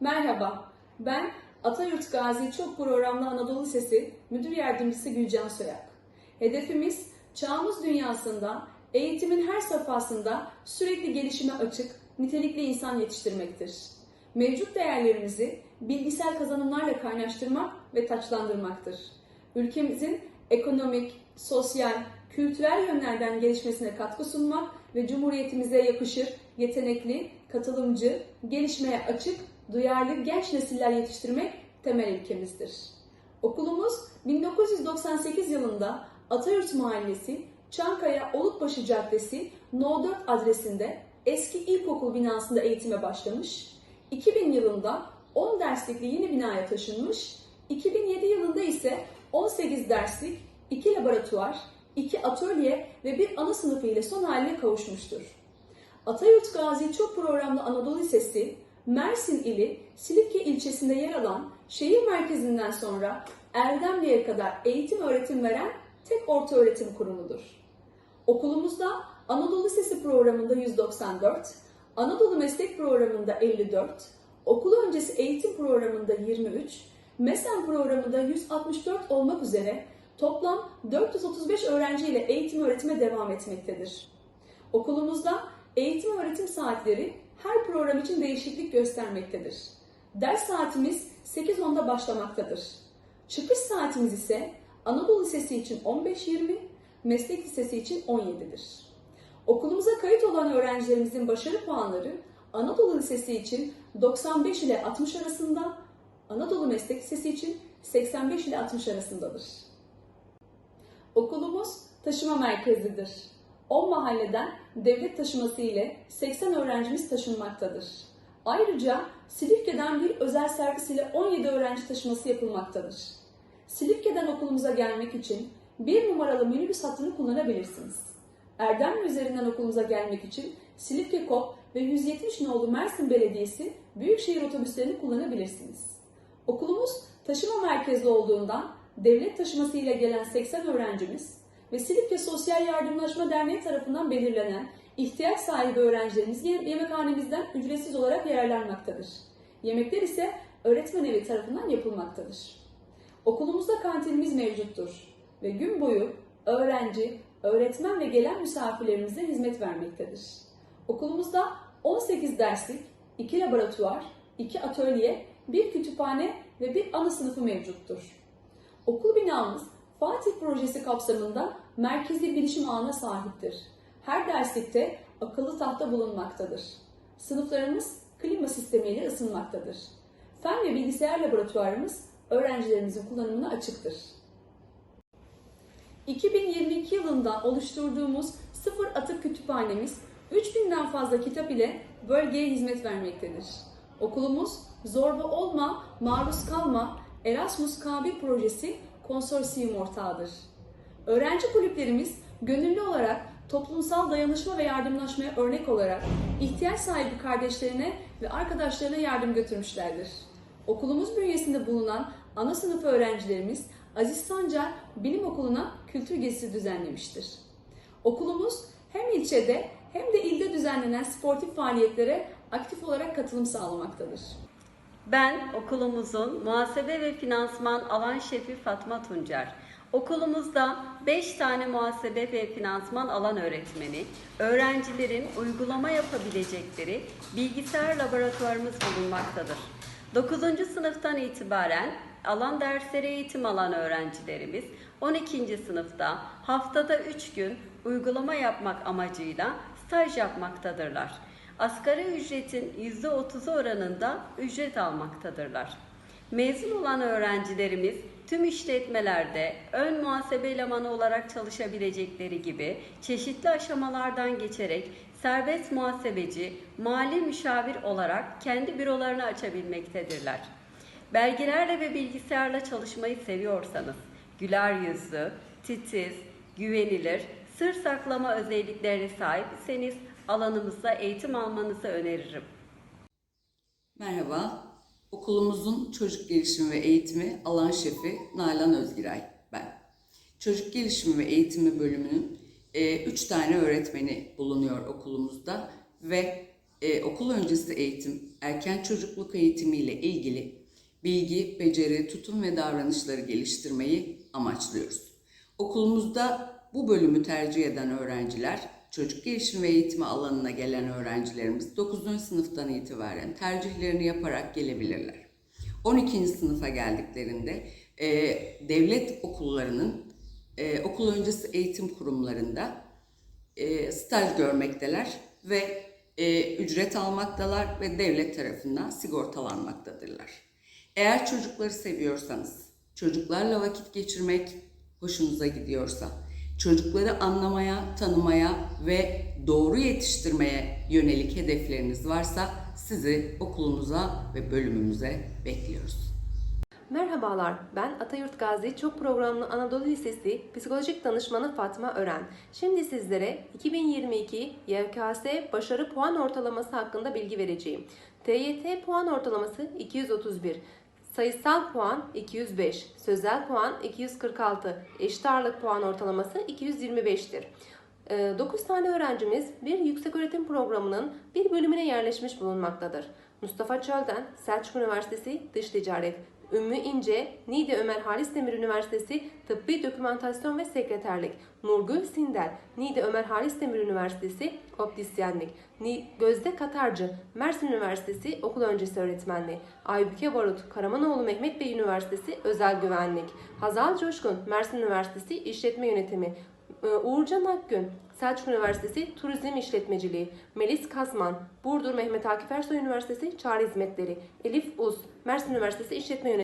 Merhaba, ben Atayurt Gazi Çok Programlı Anadolu Lisesi Müdür Yardımcısı Gülcan Soyak. Hedefimiz çağımız dünyasında eğitimin her safhasında sürekli gelişime açık, nitelikli insan yetiştirmektir. Mevcut değerlerimizi bilgisel kazanımlarla kaynaştırmak ve taçlandırmaktır. Ülkemizin ekonomik, sosyal, kültürel yönlerden gelişmesine katkı sunmak ve Cumhuriyetimize yakışır, yetenekli, katılımcı, gelişmeye açık, duyarlı genç nesiller yetiştirmek temel ilkemizdir. Okulumuz 1998 yılında Atayurt Mahallesi, Çankaya Olukbaşı Caddesi No 4 adresinde eski ilkokul binasında eğitime başlamış, 2000 yılında 10 derslikli yeni binaya taşınmış, 2007 yılında ise 18 derslik, 2 laboratuvar, 2 atölye ve bir ana sınıfı ile son haline kavuşmuştur. Atayurt Gazi Çok Programlı Anadolu Lisesi, Mersin ili Silifke ilçesinde yer alan şehir merkezinden sonra Erdemli'ye kadar eğitim öğretim veren tek orta öğretim kurumudur. Okulumuzda Anadolu Lisesi programında 194, Anadolu Meslek programında 54, okul öncesi eğitim programında 23, MESEN programında 164 olmak üzere toplam 435 öğrenci ile eğitim öğretime devam etmektedir. Okulumuzda eğitim öğretim saatleri her program için değişiklik göstermektedir. Ders saatimiz 8.10'da başlamaktadır. Çıkış saatimiz ise Anadolu Lisesi için 15.20, Meslek Lisesi için 17'dir. Okulumuza kayıt olan öğrencilerimizin başarı puanları Anadolu Lisesi için 95 ile 60 arasında, Anadolu Meslek Lisesi için 85 ile 60 arasındadır. Okulumuz taşıma merkezidir. 10 mahalleden devlet taşıması ile 80 öğrencimiz taşınmaktadır. Ayrıca Silifke'den bir özel servis ile 17 öğrenci taşıması yapılmaktadır. Silifke'den okulumuza gelmek için bir numaralı minibüs hattını kullanabilirsiniz. Erdemli üzerinden okulumuza gelmek için Silifke KOP ve 170 nolu Mersin Belediyesi büyükşehir otobüslerini kullanabilirsiniz. Okulumuz taşıma merkezli olduğundan devlet taşıması ile gelen 80 öğrencimiz ve Silifke Sosyal Yardımlaşma Derneği tarafından belirlenen ihtiyaç sahibi öğrencilerimiz yemekhanemizden ücretsiz olarak yararlanmaktadır. Yemekler ise öğretmen evi tarafından yapılmaktadır. Okulumuzda kantinimiz mevcuttur ve gün boyu öğrenci, öğretmen ve gelen misafirlerimize hizmet vermektedir. Okulumuzda 18 derslik, 2 laboratuvar, 2 atölye, 1 kütüphane ve bir ana sınıfı mevcuttur. Okul binamız Fatih Projesi kapsamında merkezi bilişim ağına sahiptir. Her derslikte akıllı tahta bulunmaktadır. Sınıflarımız klima sistemiyle ısınmaktadır. Fen ve bilgisayar laboratuvarımız öğrencilerimizin kullanımına açıktır. 2022 yılında oluşturduğumuz sıfır atık kütüphanemiz 3000'den fazla kitap ile bölgeye hizmet vermektedir. Okulumuz Zorba Olma, Maruz Kalma, Erasmus K1 projesi konsorsiyum ortağıdır. Öğrenci kulüplerimiz gönüllü olarak toplumsal dayanışma ve yardımlaşmaya örnek olarak ihtiyaç sahibi kardeşlerine ve arkadaşlarına yardım götürmüşlerdir. Okulumuz bünyesinde bulunan ana sınıf öğrencilerimiz Aziz Sancar Bilim Okulu'na kültür gezisi düzenlemiştir. Okulumuz hem ilçede hem de ilde düzenlenen sportif faaliyetlere aktif olarak katılım sağlamaktadır. Ben okulumuzun muhasebe ve finansman alan şefi Fatma Tuncer. Okulumuzda 5 tane muhasebe ve finansman alan öğretmeni, öğrencilerin uygulama yapabilecekleri bilgisayar laboratuvarımız bulunmaktadır. 9. sınıftan itibaren alan dersleri eğitim alan öğrencilerimiz 12. sınıfta haftada 3 gün uygulama yapmak amacıyla staj yapmaktadırlar. Asgari ücretin %30'u oranında ücret almaktadırlar. Mezun olan öğrencilerimiz tüm işletmelerde ön muhasebe elemanı olarak çalışabilecekleri gibi çeşitli aşamalardan geçerek serbest muhasebeci, mali müşavir olarak kendi bürolarını açabilmektedirler. Belgelerle ve bilgisayarla çalışmayı seviyorsanız, güler yüzlü, titiz, güvenilir, sır saklama özelliklerine sahipseniz alanımızda eğitim almanızı öneririm. Merhaba, okulumuzun çocuk gelişimi ve eğitimi alan şefi Nalan Özgiray ben. Çocuk gelişimi ve eğitimi bölümünün 3 tane öğretmeni bulunuyor okulumuzda ve e, okul öncesi eğitim, erken çocukluk eğitimi ile ilgili bilgi, beceri, tutum ve davranışları geliştirmeyi amaçlıyoruz. Okulumuzda bu bölümü tercih eden öğrenciler, çocuk gelişimi ve eğitimi alanına gelen öğrencilerimiz 9. sınıftan itibaren tercihlerini yaparak gelebilirler. 12. sınıfa geldiklerinde e, devlet okullarının e, okul öncesi eğitim kurumlarında e, staj görmekteler ve e, ücret almaktalar ve devlet tarafından sigortalanmaktadırlar. Eğer çocukları seviyorsanız, çocuklarla vakit geçirmek hoşunuza gidiyorsa, çocukları anlamaya, tanımaya ve doğru yetiştirmeye yönelik hedefleriniz varsa sizi okulumuza ve bölümümüze bekliyoruz. Merhabalar, ben Atayurt Gazi Çok Programlı Anadolu Lisesi Psikolojik Danışmanı Fatma Ören. Şimdi sizlere 2022 YKS başarı puan ortalaması hakkında bilgi vereceğim. TYT puan ortalaması 231, sayısal puan 205, sözel puan 246, eşit ağırlık puan ortalaması 225'tir. 9 tane öğrencimiz bir yükseköğretim programının bir bölümüne yerleşmiş bulunmaktadır. Mustafa Çölden, Selçuk Üniversitesi Dış Ticaret, Ümmü İnce, Niğde Ömer Halis Demir Üniversitesi Tıbbi Dokümantasyon ve Sekreterlik, Nurgül Sindel, Niğde Ömer Halis Demir Üniversitesi Optisyenlik, Gözde Katarcı, Mersin Üniversitesi Okul Öncesi Öğretmenliği, Aybüke Barut, Karamanoğlu Mehmet Bey Üniversitesi Özel Güvenlik, Hazal Coşkun, Mersin Üniversitesi İşletme Yönetimi, ee, Uğurcan Akgün, Selçuk Üniversitesi Turizm İşletmeciliği, Melis Kasman, Burdur Mehmet Akif Ersoy Üniversitesi Çağrı Hizmetleri, Elif Uz, Mersin Üniversitesi İşletme Yönetimi,